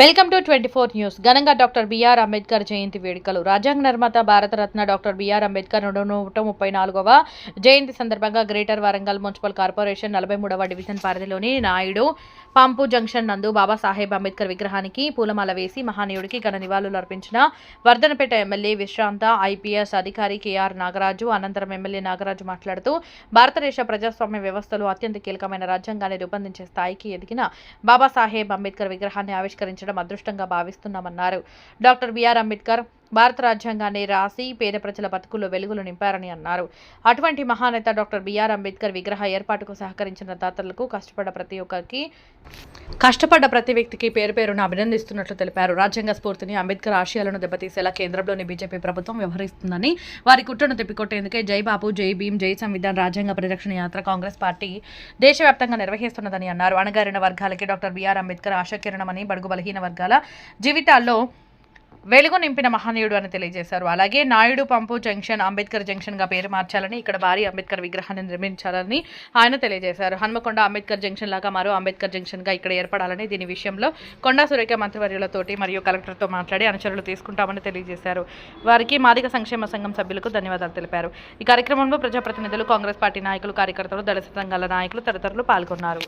Welcome to twenty four news. ఘనంగా doctor B R Ambedkar Jayanti వేడుకలు. రాజ్యాంగ నిర్మాత భారతరత్న డాక్టర్ బిఆర్ అంబేద్కర్ నూట నూట ముప్పై నాలుగవ జయంతి సందర్భంగా గ్రేటర్ వరంగల్ మున్సిపల్ కార్పొరేషన్ నలభై మూడవ డివిజన్ పరిధిలోని నాయుడు పంపు జంక్షన్ నందు బాబాసాహెబ్ అంబేద్కర్ విగ్రహానికి పూలమాల వేసి మహానీయుడికి ఘన నివాళులు అర్పించిన వర్ధనపేట ఎమ్మెల్యే విశ్రాంత ఐపీఎస్ అధికారి కేఆర్ నాగరాజు అనంతరం ఎమ్మెల్యే నాగరాజు మాట్లాడుతూ భారతదేశ ప్రజాస్వామ్య వ్యవస్థలో అత్యంత కీలకమైన రాజ్యాంగాన్ని రూపొందించే స్థాయికి ఎదిగిన బాబాసాహెబ్ అంబేద్కర్ విగ్రహాన్ని ఆవిష్కరించడం అదృష్టంగా భావిస్తున్నామన్నారు. డాక్టర్ బిఆర్ అంబేద్కర్ భారత రాజ్యాంగాన్ని రాసి పేద ప్రజల బతుకుల్లో వెలుగులు నింపారని అన్నారు. అటువంటి మహానేత డాక్టర్ బిఆర్ అంబేద్కర్ విగ్రహ ఏర్పాటుకు సహకరించిన దాతలకు కష్టపడ్డ ప్రతి ఒక్కరికి కష్టపడ్డ ప్రతి వ్యక్తికి పేరు పేరును అభినందిస్తున్నట్లు తెలిపారు. రాజ్యాంగ స్ఫూర్తిని అంబేద్కర్ ఆశయాలను దెబ్బతీసేలా కేంద్రంలోని బీజేపీ ప్రభుత్వం వ్యవహరిస్తుందని వారి కుట్రను తిప్పికొట్టేందుకే జై బాబు జై భీమ్ జై సంవిధాన్ రాజ్యాంగ పరిరక్షణ యాత్ర కాంగ్రెస్ పార్టీ దేశవ్యాప్తంగా నిర్వహిస్తున్నదని అన్నారు. అణగారిన వర్గాలకి డాక్టర్ బిఆర్ అంబేద్కర్ ఆశాకిరణమని బడుగు బలహీన వర్గాల జీవితాల్లో వెలుగు నింపిన మహనీయుడు అని తెలియజేశారు. అలాగే నాయుడు పంపు జంక్షన్ అంబేద్కర్ జంక్షన్గా పేరు మార్చాలని ఇక్కడ భారీ అంబేద్కర్ విగ్రహాన్ని నిర్మించాలని ఆయన తెలియజేశారు. హన్మకొండ అంబేద్కర్ జంక్షన్ లాగా మరో అంబేద్కర్ జంక్షన్గా ఇక్కడ ఏర్పడాలని దీని విషయంలో కొండా సురేఖ మంత్రివర్యులతోటి మరియు కలెక్టర్తో మాట్లాడి అనుచరులు తీసుకుంటామని తెలియజేశారు. వారికి మాదిక సంక్షేమ సంఘం సభ్యులకు ధన్యవాదాలు తెలిపారు. ఈ కార్యక్రమంలో ప్రజాప్రతినిధులు కాంగ్రెస్ పార్టీ నాయకులు కార్యకర్తలు దళిత సంఘాల నాయకులు తదితరులు పాల్గొన్నారు.